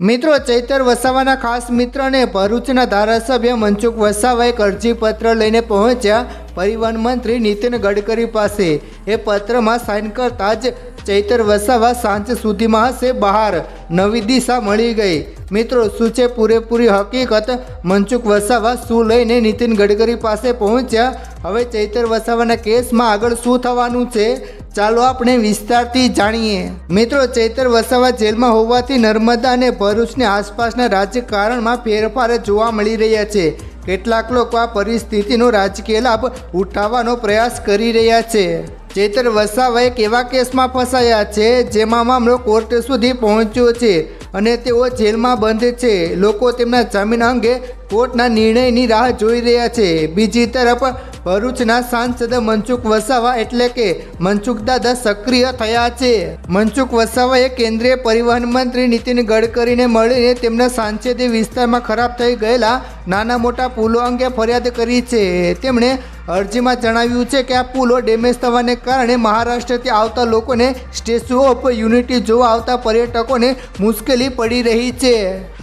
મિત્રો, ચૈતર વસાવાના ખાસ મિત્રને ભરૂચના ધારાસભ્ય મનસુખ વસાવા એક અરજીપત્ર લઈને પહોંચ્યા પરિવહન મંત્રી નીતિન ગડકરી પાસે. એ પત્રમાં સાઇન કરતા જ ચૈતર વસાવા સાંજ સુધીમાં હશે બહાર. નવી દિશા મળી ગઈ. મિત્રો, શું છે પૂરેપૂરી હકીકત? મનસુખ વસાવા શું લઈને નીતિન ગડકરી પાસે પહોંચ્યા? હવે ચૈતર વસાવાના કેસમાં આગળ શું થવાનું છે? ચાલો આપણે વિસ્તારથી જાણીએ. મિત્રો, ચૈતર વસાવા જેલમાં હોવાથી નર્મદા અને ભરૂચની આસપાસના રાજકારણમાં ફેરફાર જોવા મળી રહ્યા છે. કેટલાક લોકો આ પરિસ્થિતિનો રાજકીય લાભ ઉઠાવવાનો પ્રયાસ કરી રહ્યા છે. ચૈતર વસાવા એક એવા કેસમાં ફસાયા છે? જેમાં મામલો કોર્ટ સુધી પહોંચ્યો છે. અને તેઓ જેલમાં બંધ છે. લોકો તેમના જામીન અંગે કોર્ટના નિર્ણયની રાહ જોઈ રહ્યા છે. બીજી તરફ, ભરૂચના સાંસદ મનસુખ વસાવા એટલે કે મનસુખ દાદા સક્રિય થયા છે. મનસુખ વસાવાએ કેન્દ્રીય પરિવહન મંત્રી નીતિન ગડકરીને મળીને તેમના સાંસદીય વિસ્તારમાં ખરાબ થઈ ગયેલા નાના મોટા પુલો અંગે ફરિયાદ કરી છે. તેમણે અરજીમાં જણાવ્યું છે કે આ પુલો ડેમેજ થવાને કારણે મહારાષ્ટ્રથી આવતા લોકોને સ્ટેચ્યુ ઓફ યુનિટી જોવા આવતા પર્યટકોને મુશ્કેલી પડી રહી છે.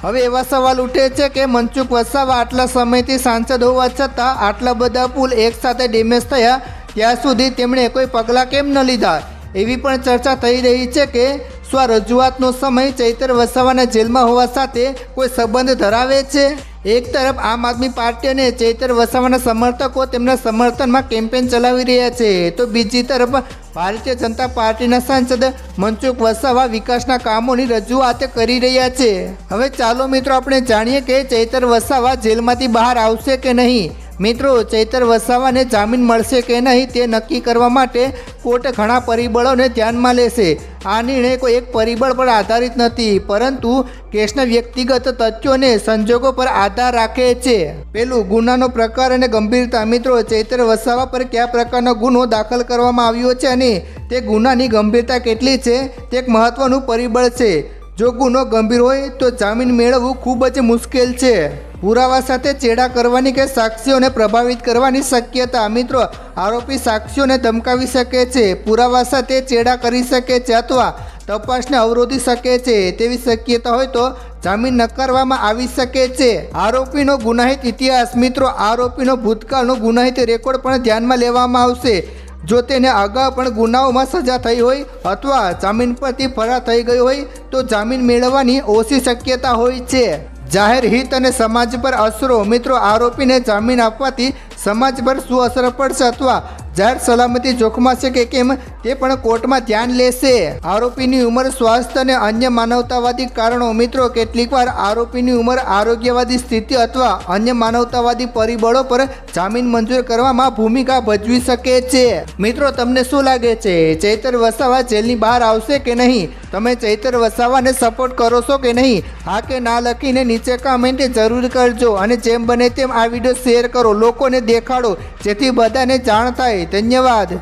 હવે એવા સવાલ ઉઠે છે કે મનસુખ વસાવા આટલા સમયથી સાંસદ હોવા છતાં આટલા બધા પુલ એકસાથે ડેમેજ થયા, ત્યાં સુધી તેમણે કોઈ પગલાં કેમ ન લીધા? એવી પણ ચર્ચા થઈ રહી છે કે સ્વ રજૂઆતનો સમય ચૈતર વસાવાના જેલમાં હોવા સાથે કોઈ સંબંધ ધરાવે છે? એક તરફ આમ આદમી પાર્ટી અને ચૈતર વસાવાના સમર્થકો તેમના સમર્થનમાં કેમ્પેન ચલાવી રહ્યા છે. તો બીજી તરફ ભારતીય જનતા પાર્ટીના સાંસદ મનસુખ વસાવા વિકાસના કામોની રજૂઆત કરી રહ્યા છે. હવે ચાલો મિત્રો આપણે જાણીએ કે ચૈતર વસાવા જેલમાંથી બહાર આવશે કે નહીં. મિત્રો, ચૈતર વસાવાને જામીન મળશે કે નહીં તે નક્કી કરવા માટે કોર્ટ ઘણા પરિબળોને ધ્યાનમાં લેશે. આ નિર્ણય કોઈ એક પરિબળ પર આધારિત નથી, પરંતુ કેસના વ્યક્તિગત તથ્યો અને સંજોગો પર આધાર રાખે છે. પેલું, ગુનાનો પ્રકાર અને ગંભીરતા. મિત્રો, ચૈતર વસાવા પર કયા પ્રકારનો ગુનો દાખલ કરવામાં આવ્યો છે અને તે ગુનાની ગંભીરતા કેટલી છે, તે એક મહત્વનું પરિબળ છે. જો ગુનો ગંભીર હોય તો જામીન મેળવવું ખૂબ જ મુશ્કેલ છે. પુરાવા સાથે ચેડા કરવાની કે સાક્ષીઓને પ્રભાવિત કરવાની શક્યતા? મિત્રો, આરોપી સાક્ષીઓને ધમકાવી શકે છે, પુરાવા સાથે ચેડા કરી શકે છે અથવા તપાસને અવરોધી શકે છે તેવી શક્યતા હોય તો જામીન નકારવામાં આવી શકે છે. આરોપીનો ગુનાહિત ઇતિહાસ, મિત્રો, આરોપીનો ભૂતકાળનો ગુનાહિત રેકોર્ડ પણ ધ્યાનમાં લેવામાં આવશે. જો તેને અગાઉ પણ ગુનાઓમાં સજા થઈ હોય અથવા જામીન પરથી ફરાર થઈ ગઈ હોય તો જામીન મેળવવાની ઓછી શક્યતા હોય છે. જાહેર હિત અને સમાજ પર અસરો. મિત્રો, આરોપીને જામીન આપવાથી સમાજ પર શું અસર પડશે અથવા જાહેર સલામતી જોખમાશે કે કેમ તે પણ કોર્ટમાં ધ્યાન લેશે. આરોપીની ઉંમર સ્વાસ્થ્ય અને અન્ય માનવતાવાદી કારણો. મિત્રો, કેટલીકવાર આરોપીની ઉંમર આરોગ્યવાદી સ્થિતિ અથવા અન્ય માનવતાવાદી પરિબળો પર જામીન મંજૂર કરવામાં ભૂમિકા ભજવી શકે છે. મિત્રો, તમને શું લાગે છે? ચૈતર વસાવા જેલની બહાર આવશે કે નહીં? તમે ચૈતર વસાવાને સપોર્ટ કરો છો કે નહીં? હા કે ના લખીને નીચે કમેન્ટ જરૂર કરજો અને જેમ બને તેમ આ વીડિયો શેર કરો, લોકોને દેખાડો, જેથી બધાને જાણ થાય. ધન્યવાદ.